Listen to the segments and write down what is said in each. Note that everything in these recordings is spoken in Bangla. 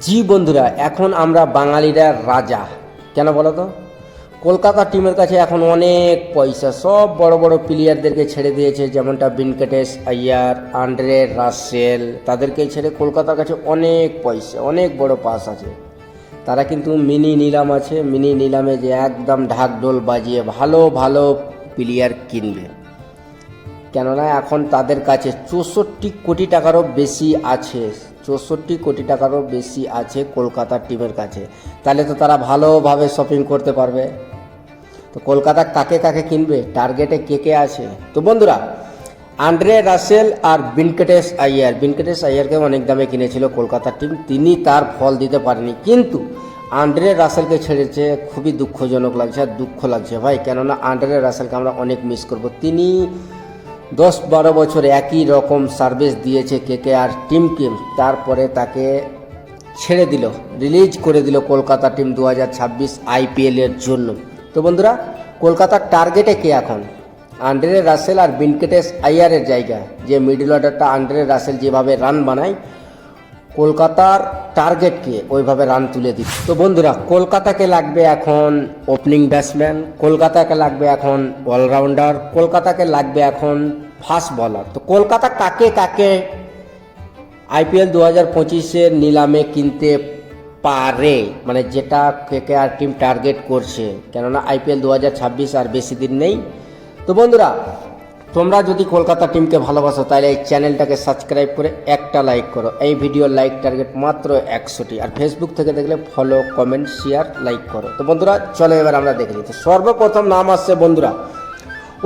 জি বন্ধুরা, এখন আমরা বাঙালিরা রাজা। কেন বলো তো? কলকাতা টিমের কাছে এখন অনেক পয়সা, সব বড় বড় প্লেয়ারদেরকে ছেড়ে দিয়েছে, যেমনটা বিনকেটেশ আয়ার আন্ড্রে রাসেল, তাদেরকে ছেড়ে কলকাতার কাছে অনেক পয়সা, অনেক বড় পাস আছে। তারা কিন্তু মিনি নিলাম আছে, মিনি নিলামে যে একদম ঢাকঢোল বাজিয়ে ভালো ভালো প্লেয়ার কিনবে। কেননা এখন তাদের কাছে চৌষট্টি কোটি টাকারও বেশি আছে। চৌষট্টি কোটি টাকারও বেশি আছে কলকাতার টিমের কাছে। তাহলে তো তারা ভালোভাবে শপিং করতে পারবে। তো কলকাতা কাকে কাকে কিনবে? টার্গেটে কে কে আছে? তো বন্ধুরা আন্ড্রে রাসেল আর বিনকেটেশ আইয়ার বিনকেটেশ আইয়ারকে অনেক দামে কিনেছিল কলকাতার টিম তিনি তার ফল দিতে পারেনি। কিন্তু আন্ড্রে রাসেলকে ছেড়েছে, খুবই দুঃখজনক লাগছে আর দুঃখ লাগছে ভাই। কেননা আন্ড্রে রাসেলকে আমরা অনেক মিস করব। তিনি দশ বারো বছর একই রকম সার্ভিস দিয়েছে কে কে। আর টিমকে তারপরে তাকে ছেড়ে দিল রিলিজ করে দিল কলকাতা টিম দু হাজার ছাব্বিশ আইপিএলের জন্য। তো বন্ধুরা, কলকাতার টার্গেটে কে এখন? আন্ড্রে রাসেল আর বিনকেটেশ আইয়ারের জায়গা। যে মিডল অর্ডারটা আন্ড্রে রাসেল যেভাবে রান বানায় কলকাতার টার্গেটকে ওইভাবে রান তুলে দিচ্ছে তো বন্ধুরা, কলকাতাকে লাগবে এখন ওপেনিং ব্যাটসম্যান কলকাতাকে লাগবে এখন অলরাউন্ডার কলকাতাকে লাগবে এখন ফাস্ট বলার তো কলকাতা কাকে কাকে আইপিএল দু হাজার পঁচিশের নিলামে কিনতে পারে? মানে যেটা কে আর টিম টার্গেট করছে। কেননা আইপিএল দু হাজার ছাব্বিশ আর বেশি দিন নেই। তো বন্ধুরা তোমরা যদি কলকাতা টিমকে ভালোবাসো, তাহলে এই চ্যানেলটাকে সাবস্ক্রাইব করে একটা লাইক করো। এই ভিডিও লাইক টার্গেট মাত্র একশোটি। আর ফেসবুক থেকে দেখলে ফলো কমেন্ট শেয়ার লাইক করো। তো বন্ধুরা, চলো এবার আমরা দেখে নিচ্ছি সর্বপ্রথম নাম আসছে বন্ধুরা।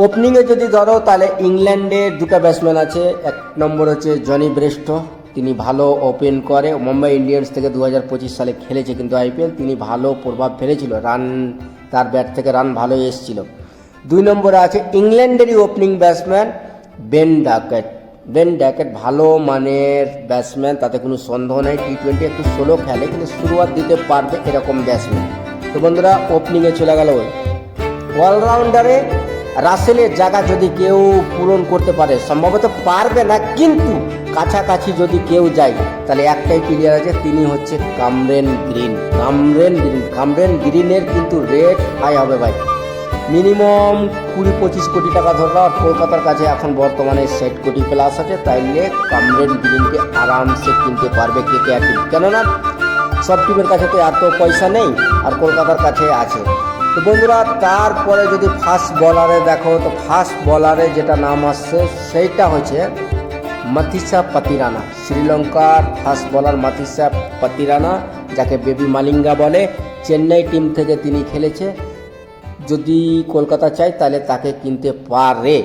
ওপেনিংয়ে যদি ধরো, তাহলে ইংল্যান্ডের দুটো ব্যাটসম্যান আছে। এক নম্বর হচ্ছে জনি ব্রেস্ট তিনি ভালো ওপেন করে। মুম্বাই ইন্ডিয়ান্স থেকে দু হাজার পঁচিশ সালে খেলেছে কিন্তু আইপিএল তিনি ভালো প্রভাব ফেলেছিল। রান তার ব্যাট থেকে রান ভালো এসেছিল। দুই নম্বরে আছে ইংল্যান্ডেরই opening batsman Ben Duckett Ben Duckett ভালো মানের ব্যাটসম্যান তাতে কোনো সন্দেহ নেই। টি টোয়েন্টি একটু স্লো খেলে, কিন্তু শুরুয়াত দিতে পারবে এরকম ব্যাটসম্যান তো বন্ধুরা ওপেনিংয়ে চলে গেল। অলরাউন্ডারে রাসেলের জায়গা যদি কেউ পূরণ করতে পারে, সম্ভবত পারবে না, কিন্তু কাছাকাছি যদি কেউ যায়, তাহলে একটাই প্লেয়ার আছে, তিনি হচ্ছে কামরেন গ্রিন। কামরেন গ্রিন, কামরেন গ্রিনের কিন্তু রেট হাই হবে ভাই। মিনিমাম কুড়ি পঁচিশ কোটি টাকা ধরলো, আর কলকাতার কাছে এখন বর্তমানে ষাট কোটি প্লাস আছে তাইলে কামরেন গ্রিনকে আরামসে কিনতে পারবে কে কে টিম কেননা, সব টিমের কাছে তো এত পয়সা নেই, আর কলকাতার কাছে আছে। তো বন্ধুরা, তারপরে যদি ফার্স্ট বলারে দেখো, তো ফার্স্ট বলারে যেটা নাম আসছে, সেইটা হচ্ছে মাতিসা পাতিরানা। শ্রীলঙ্কার ফাস্ট বলার মাতিসা পাতিরানা, যাকে বেবি মালিঙ্গা বলে। চেন্নাই টিম থেকে তিনি খেলেছে। যদি কলকাতা চায় তাহলে তাকে কিনতে পারে।